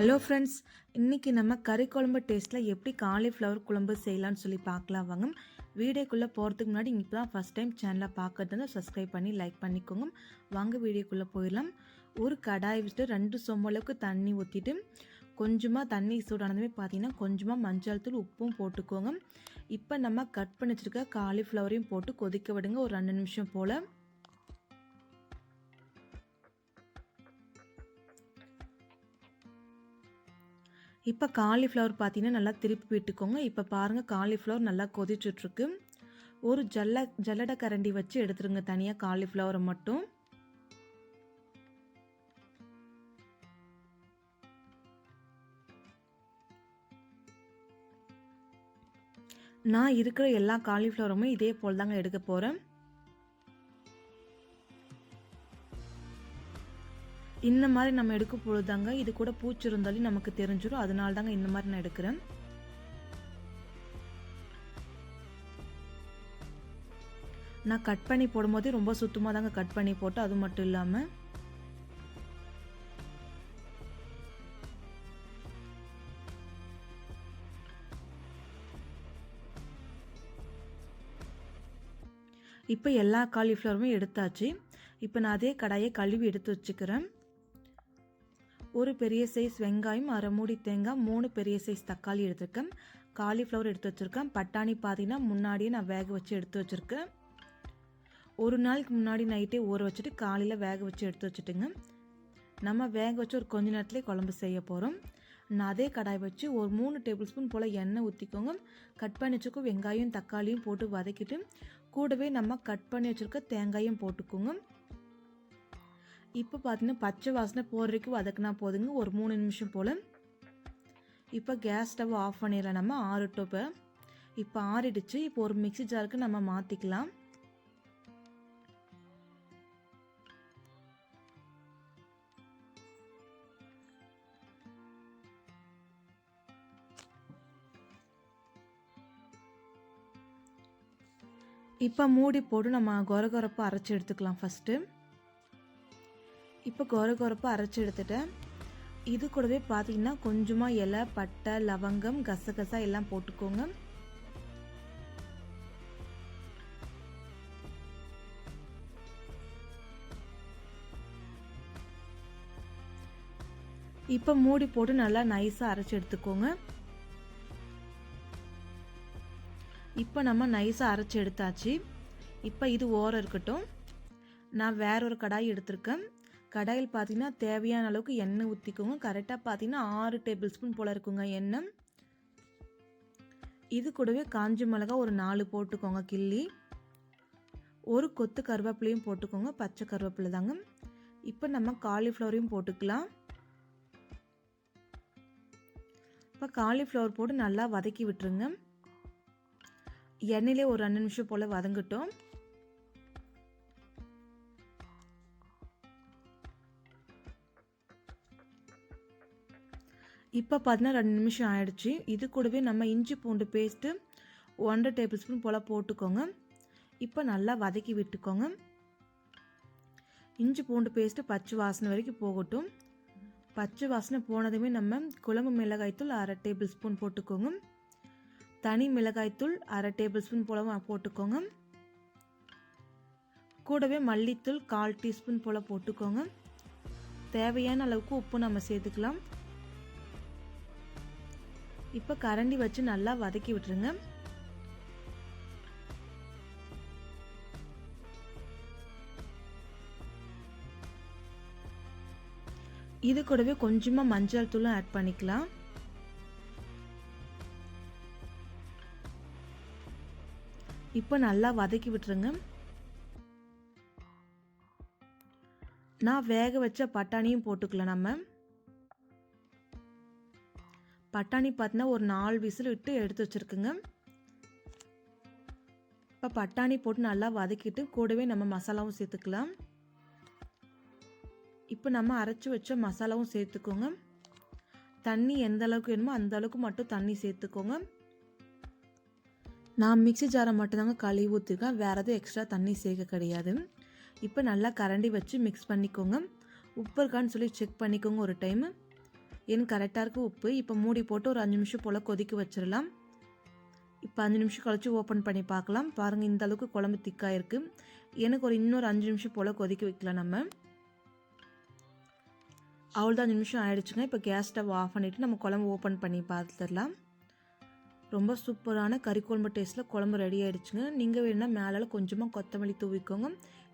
Hello friends இன்றைக்கி நம்ம கறி குழம்பு டேஸ்ட்டில் எப்படி காலிஃப்ளவர் குழம்பு செய்யலாம்னு சொல்லி பார்க்கலாம் வாங்க. வீடியோக்குள்ளே போகிறதுக்கு முன்னாடி இப்போ தான் ஃபஸ்ட் டைம் சேனலை பார்க்கறதுனா சப்ஸ்கிரைப் பண்ணி லைக் பண்ணிக்கோங்க. வாங்க வீடியோக்குள்ளே போயிடலாம். ஒரு கடாய் வச்சுட்டு ரெண்டு சொம்பளவுக்கு தண்ணி ஊற்றிட்டு கொஞ்சமாக தண்ணி சூடானதுமே பார்த்தீங்கன்னா கொஞ்சமாக மஞ்சள் தூள் உப்பும் போட்டுக்கோங்க. இப்போ நம்ம கட் பண்ணி வச்சுருக்க காலிஃப்ளவரையும் போட்டு கொதிக்க விடுங்க. ஒரு ரெண்டு நிமிஷம் போல். இப்போ காலிஃப்ளவர் பார்த்தீங்கன்னா நல்லா திருப்பி விட்டுக்கோங்க. இப்போ பாருங்கள் காலிஃப்ளவர் நல்லா கொதிச்சுட்ருக்கு. ஒரு ஜல்ல ஜல்லடை கரண்டி வச்சு எடுத்துருங்க தனியாக காலிஃப்ளவரை மட்டும். நான் இருக்கிற எல்லா காலிஃப்ளவருமே இதே போல் தாங்க எடுக்க போகிறேன் இந்த மாதிரி நம்ம எடுக்க பொழுதாங்க இது கூட பூச்சி இருந்தாலும் நமக்கு தெரிஞ்சிடும் அதனால தாங்க இந்த மாதிரி நான் எடுக்கிறேன். நான் கட் பண்ணி போடும்போதே ரொம்ப சுத்தமாக தாங்க கட் பண்ணி போட்டு அது மட்டும் இல்லாமல் இப்போ எல்லா காலிஃப்ளவருமே எடுத்தாச்சு. இப்போ நான் அதே கடாயை கழுவி எடுத்து வச்சுக்கிறேன். ஒரு பெரிய சைஸ் வெங்காயம் அரை மூடி தேங்காய் மூணு பெரிய சைஸ் தக்காளி எடுத்திருக்கேன். காலிஃப்ளவர் எடுத்து வச்சுருக்கேன். பட்டாணி பார்த்தீங்கன்னா முன்னாடியே நான் வேக வச்சு எடுத்து வச்சுருக்கேன். ஒரு நாளைக்கு முன்னாடி நைட்டே ஊற வச்சுட்டு காலையில் வேக வச்சு எடுத்து வச்சுட்டுங்க. நம்ம வேக வச்சு ஒரு கொஞ்ச நேரத்துலேயே குழம்பு செய்ய போகிறோம் நான் அதே கடாய் வச்சு ஒரு மூணு டேபிள் ஸ்பூன் போல் எண்ணெய் ஊற்றிக்கோங்க கட் பண்ணி வச்சுக்கோ வெங்காயம் தக்காளியும் போட்டு வதக்கிட்டு கூடவே நம்ம கட் பண்ணி வச்சுருக்க தேங்காயும் போட்டுக்கோங்க. இப்போ பார்த்தீங்கன்னா பச்சை வாசனை போடுறதுக்கு வதக்குனா போதுங்க. ஒரு மூணு நிமிஷம் போல். இப்போ கேஸ் ஸ்டவ் ஆஃப் பண்ணிடலாம். நம்ம ஆறுட்டோம் இப்போ. இப்போ ஆறிடுச்சு. இப்போ ஒரு மிக்சி ஜாருக்கு நம்ம மாற்றிக்கலாம் இப்போ மூடி போட்டு நம்ம கொரகொரப்பாக அரைச்சி எடுத்துக்கலாம் ஃபஸ்ட்டு இப்போ கொரகொரப்பாக அரைச்சி எடுத்துட்டேன். இது கூடவே பார்த்தீங்கன்னா கொஞ்சமாக இலை பட்டை லவங்கம் கசகசா எல்லாம் போட்டுக்கோங்க. இப்போ மூடி போட்டு நல்லா நைஸாக அரைச்சி எடுத்துக்கோங்க. இப்போ நம்ம நைஸாக அரைச்சி எடுத்தாச்சு. இப்போ இது ஓரம் இருக்கட்டும். நான் வேற ஒரு கடாய் எடுத்திருக்கேன். கடாயில் பார்த்தீங்கன்னா தேவையான அளவுக்கு எண்ணெய் ஊற்றிக்கோங்க கரெக்டாக பார்த்தீங்கன்னா ஆறு டேபிள் ஸ்பூன் போல் இருக்குங்க எண்ணெய். இது கூடவே காஞ்சி மிளகா ஒரு நாலு போட்டுக்கோங்க கிள்ளி. ஒரு கொத்து கருவேப்பிலையும் போட்டுக்கோங்க. பச்சை கருவேப்பிலை தாங்க. இப்போ நம்ம காலிஃப்ளவரையும் போட்டுக்கலாம். இப்போ காலிஃப்ளவர் போட்டு நல்லா வதக்கி விட்டுருங்க. எண்ணெயிலே ஒரு ரெண்டு நிமிஷம் போல் வதங்கட்டும். இப்போ பார்த்தீங்கன்னா ரெண்டு நிமிஷம் ஆயிடுச்சு. இது கூடவே நம்ம இஞ்சி பூண்டு பேஸ்ட்டு ஒன்றரை டேபிள் ஸ்பூன் போல் போட்டுக்கோங்க. இப்போ நல்லா வதக்கி விட்டுக்கோங்க. இஞ்சி பூண்டு பேஸ்ட்டு பச்சை வாசனை வரைக்கும் போகட்டும். பச்சை வாசனை போனதுமே நம்ம குழம்பு மிளகாய்த்தூள் அரை டேபிள் ஸ்பூன் போட்டுக்கோங்க. தனி மிளகாய்த்தூள் அரை டேபிள் ஸ்பூன் போல போட்டுக்கோங்க. கூடவே மல்லித்தூள் கால் டீஸ்பூன் போல் போட்டுக்கோங்க. தேவையான அளவுக்கு உப்பு நம்ம சேர்த்துக்கலாம். இப்போ கரண்டி வச்சு நல்லா வதக்கி விட்டுருங்க. இது கூடவே கொஞ்சமாக மஞ்சள் தூளும் ஆட் பண்ணிக்கலாம். இப்போ நல்லா வதக்கி விட்டுருங்க. நான் வேக வச்ச பட்டாணியும் போட்டுக்கலாம் நம்ம. பட்டாணி பார்த்தினா ஒரு நாலு விசில் விட்டு எடுத்து வச்சுருக்குங்க. இப்போ பட்டாணி போட்டு நல்லா வதக்கிட்டு கூடவே நம்ம மசாலாவும் சேர்த்துக்கலாம். இப்போ நம்ம அரைச்சி வச்ச மசாலாவும் சேர்த்துக்கோங்க. தண்ணி எந்த அளவுக்கு வேணுமோ அந்த அளவுக்கு மட்டும் தண்ணி சேர்த்துக்கோங்க. நான் மிக்சி ஜாரை மட்டும்தாங்க கழுவி ஊற்றிருக்கேன் வேறு எதுவும் எக்ஸ்ட்ரா தண்ணி சேர்க்க கிடையாது. இப்போ நல்லா கரண்டி வச்சு மிக்ஸ் பண்ணிக்கோங்க. உப்பு இருக்கான்னு சொல்லி செக் பண்ணிக்கோங்க ஒரு டைமு ஏன்னு கரெக்டாக இருக்குது உப்பு. இப்போ மூடி போட்டு ஒரு அஞ்சு நிமிஷம் போல் கொதிக்க வச்சிடலாம் இப்போ அஞ்சு நிமிஷம் கழித்து ஓப்பன் பண்ணி பார்க்கலாம். பாருங்கள் இந்த அளவுக்கு குழம்பு திக்காக இருக்குது எனக்கு ஒரு இன்னொரு அஞ்சு நிமிஷம் போல் கொதிக்க வைக்கலாம் நம்ம. அவ்வளோதான் அஞ்சு நிமிஷம் ஆயிடுச்சுங்க. இப்போ கேஸ் ஸ்டவ் ஆஃப் பண்ணிவிட்டு நம்ம குழம்பு ஓப்பன் பண்ணி பார்த்துடலாம். ரொம்ப சூப்பரான கறி குழம்பு டேஸ்ட்டில் குழம்பு ரெடி ஆகிடுச்சுங்க நீங்கள் வேணுன்னா மேலே கொஞ்சமாக கொத்தமல்லி தூவிக்கோங்க.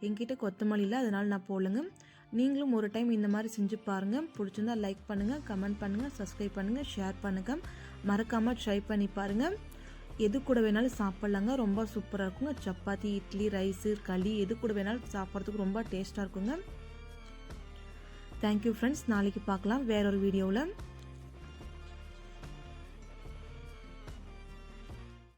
என்கிட்ட கொத்தமல்லி இல்லை அதனால் நான் போடலங்க. நீங்களும் ஒரு டைம் இந்த மாதிரி செஞ்சு பாருங்கள் பிடிச்சிருந்தா லைக் பண்ணுங்கள் கமெண்ட் பண்ணுங்கள் சப்ஸ்கிரைப் பண்ணுங்கள் ஷேர் பண்ணுங்கள் மறக்காமல் ட்ரை பண்ணி பாருங்கள் எது கூட வேணாலும் சாப்பிட்லாங்க. ரொம்ப சூப்பராக இருக்குங்க. சப்பாத்தி இட்லி ரைஸு களி எது கூட வேணாலும் சாப்பிட்றதுக்கு ரொம்ப டேஸ்ட்டாக இருக்குங்க. தேங்க்யூ ஃப்ரெண்ட்ஸ் நாளைக்கு பார்க்கலாம். வேற ஒரு வீடியோவில்